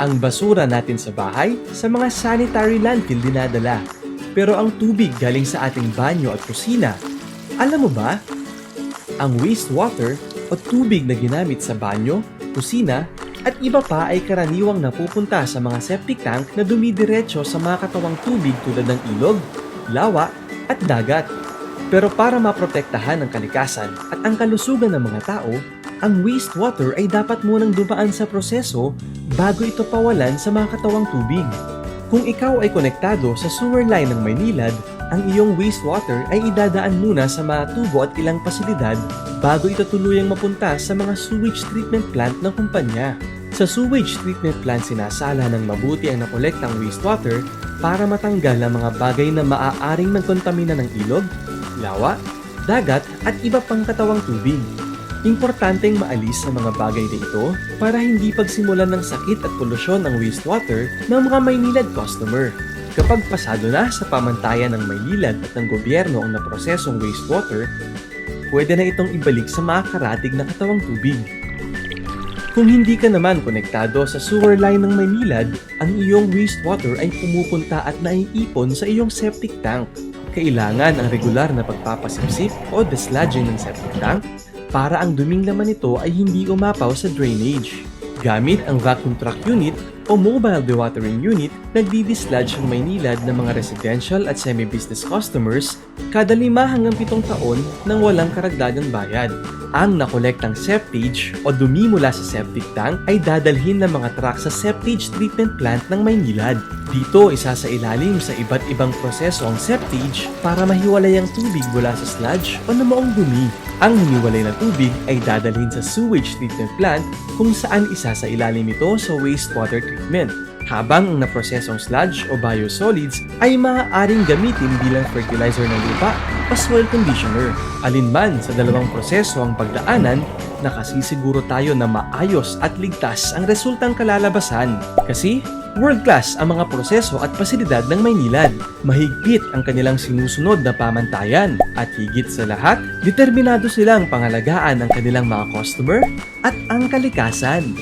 Ang basura natin sa bahay, sa mga sanitary landfill dinadala. Pero ang tubig galing sa ating banyo at kusina, alam mo ba? Ang wastewater o tubig na ginamit sa banyo, kusina, at iba pa ay karaniwang napupunta sa mga septic tank na dumidiretso sa mga katawang tubig tulad ng ilog, lawa, at dagat. Pero para maprotektahan ang kalikasan at ang kalusugan ng mga tao, ang wastewater ay dapat munang dumaan sa proseso bago ito pawalan sa mga katawang tubig. Kung ikaw ay konektado sa sewer line ng Maynilad, ang iyong wastewater ay idadaan muna sa mga tubo at ilang pasilidad bago ito tuluyang mapunta sa mga sewage treatment plant ng kumpanya. Sa sewage treatment plant sinasala ng mabuti ang nakolektang wastewater para matanggal ang mga bagay na maaaring magkontamina ng ilog, lawa, dagat at iba pang katawang tubig. Importanteng maalis ang mga bagay na ito para hindi pagsimulan ng sakit at polusyon ang wastewater ng mga Maynilad customer. Kapag pasado na sa pamantayan ng Maynilad at ng gobyerno ang naprosesong wastewater, pwede na itong ibalik sa makakaratig na katawang tubig. Kung hindi ka naman konektado sa sewer line ng Maynilad, ang iyong wastewater ay pumupunta at naiipon sa iyong septic tank. Kailangan ang regular na pagpapasipsip o desludging ng septic tank para ang duming laman nito ay hindi umapaw sa drainage. Gamit ang vacuum truck unit o mobile dewatering unit, nagdi-disludge ang Maynilad ng mga residential at semi-business customers kada lima hanggang pitong taon nang walang karagdagang bayad. Ang nakolektang septage o dumi mula sa septic tank ay dadalhin ng mga truck sa septage treatment plant ng Maynilad. Dito isa sa ilalim sa iba't ibang proseso ang septage para mahiwalay ang tubig mula sa sludge o namuong dumi. Ang hiniwalay na tubig ay dadalhin sa sewage treatment plant kung saan isa sa ilalim ito sa wastewater treatment. Habang ang naprosesong sludge o biosolids ay maaaring gamitin bilang fertilizer ng lupa o soil conditioner. Alinman sa dalawang proseso ang pagdaanan, nakasisiguro tayo na maayos at ligtas ang resultang kalalabasan. Kasi world class ang mga proseso at pasilidad ng Maynilad. Mahigpit ang kanilang sinusunod na pamantayan at higit sa lahat, determinado silang pangalagaan ang kanilang mga customer at ang kalikasan.